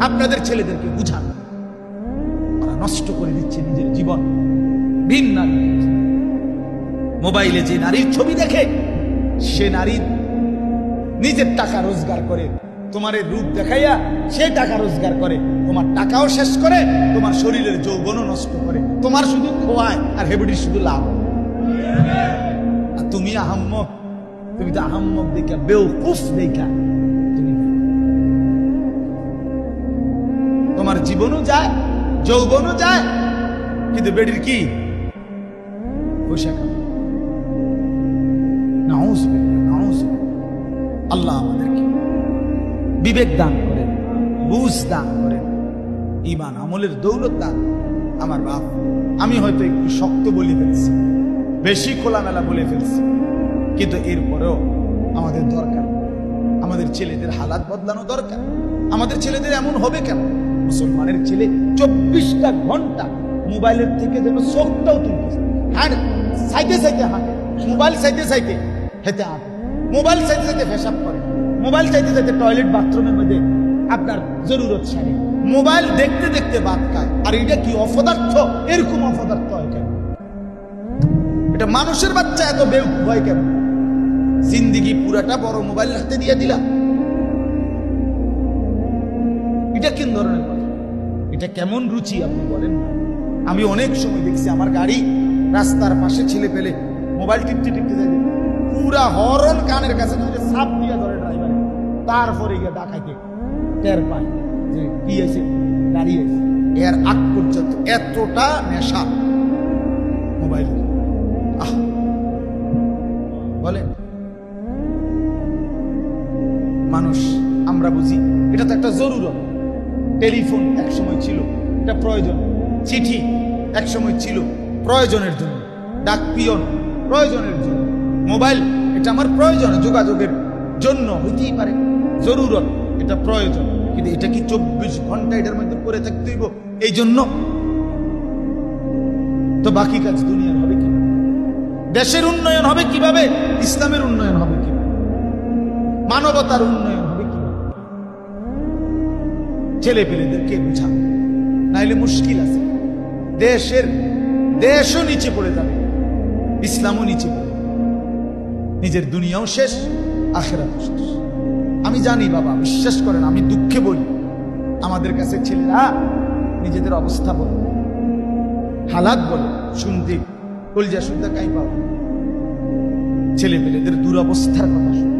আপনাদের ছেলেদেরকে বুঝান। ওরা নষ্ট করে দিচ্ছে নিজের জীবন। ভিন নারী। মোবাইলে যে নারীর ছবি দেখে, সে নারী নিজের টাকা রোজগার করে। তোমার রূপ দেখাইয়া সে টাকা রোজগার করে। তোমার টাকাও শেষ করে, তোমার শরীরের যৌবনও নষ্ট করে। তোমার শুধু খোয়ায় আর হেবড়ির শুধু লাভ। আর তুমি আহাম্মক। তুমি তো আহাম্মক দেখা বেউকুফ দেখা তোমার জীবনও যায়, যৌবনও যায়, কিন্তু বেডির কি। আল্লাহ আমাদেরকে বিবেক দান বুঝ দান ইমান আমলের দৌলত দান আমার বাপ, আমি হয়তো একটু শক্ত বলে ফেলছি, বেশি খোলামেলা বলে ফেলছি, কিন্তু এরপরেও আমাদের দরকার। আমাদের ছেলেদের হালাত বদলানো দরকার। আমাদের ছেলেদের এমন হবে কেন? মুসলমানের ছেলে চব্বিশটা ঘণ্টা মোবাইলের থেকে যেন চোখটাও হ্যাঁ সাইতে সাইতে হাঁটে, মোবাইল সাইতে সাইতে হেতে হাঁটে, মোবাইল চাইতে পেশাব করে, মোবাইল চাইতে চাইতে টয়লেট বাথরুমের মধ্যে আপনার জরুরত সারে। মোবাইল দেখতে দেখতে বাদ খায়, আর এটা কি অপদার্থ? এরকম অপদার্থ হয় কেন? এটা মানুষের বাচ্চা এত বেউকুফ হয় কেন? জিন্দিগি পুরাটা বড় মোবাইল হাতে দিয়ে দিলা। এটা কি ধরনের এটা কেমন রুচি আপনি বলেন আমি অনেক সময় দেখছি আমার গাড়ি রাস্তার পাশে ছেলে পেলে মোবাইল টিপতে টিপতে যাই পুরা হরন কানের কাছে সাপ দিয়ে ধরে ড্রাইভার তারপরে গিয়ে ডাকাইতে। টের পায় যে কি আছে আছে এর আগ পর্যন্ত এতটা নেশা মোবাইল। আহ। মানুষ, আমরা বুঝি এটা তো একটা জরুরত। টেলিফোন এক সময় ছিল। এটা প্রয়োজন। চিঠি এক সময় ছিল। প্রয়োজনের জন্য। ডাক পিয়ন প্রয়োজনের জন্য। মোবাইল এটা আমার প্রয়োজন, যোগাযোগের জন্য। হইতেই পারে। জরুরত। এটা প্রয়োজন। কিন্তু এটা কি চব্বিশ ঘণ্টা এটার মধ্যে পড়ে থাকতে হইব? এই জন্য তো বাকি কাজ দুনিয়ার হবে কি? দেশের উন্নয়ন হবে কীভাবে? ইসলামের উন্নয়ন হবে কীভাবে? মানবতার উন্নয়ন ছেলে পেলেদেরকে বুঝা নাইলে মুশকিল আছে। দেশের, দেশও নিচে পড়ে যাবে। ইসলামও নিচে পড়ে নিজের দুনিয়াও শেষ আখেরাত শেষ। আমি জানি বাবা, বিশ্বাস করেন, আমি দুঃখে বলি। আমাদের কাছে ছেলেরা নিজেদের অবস্থা বলে। হালাত বলে, শুনতে। কলজা শুনতে কাই পাবো ছেলে পেলেদের দুরবস্থার কথা শুনতে।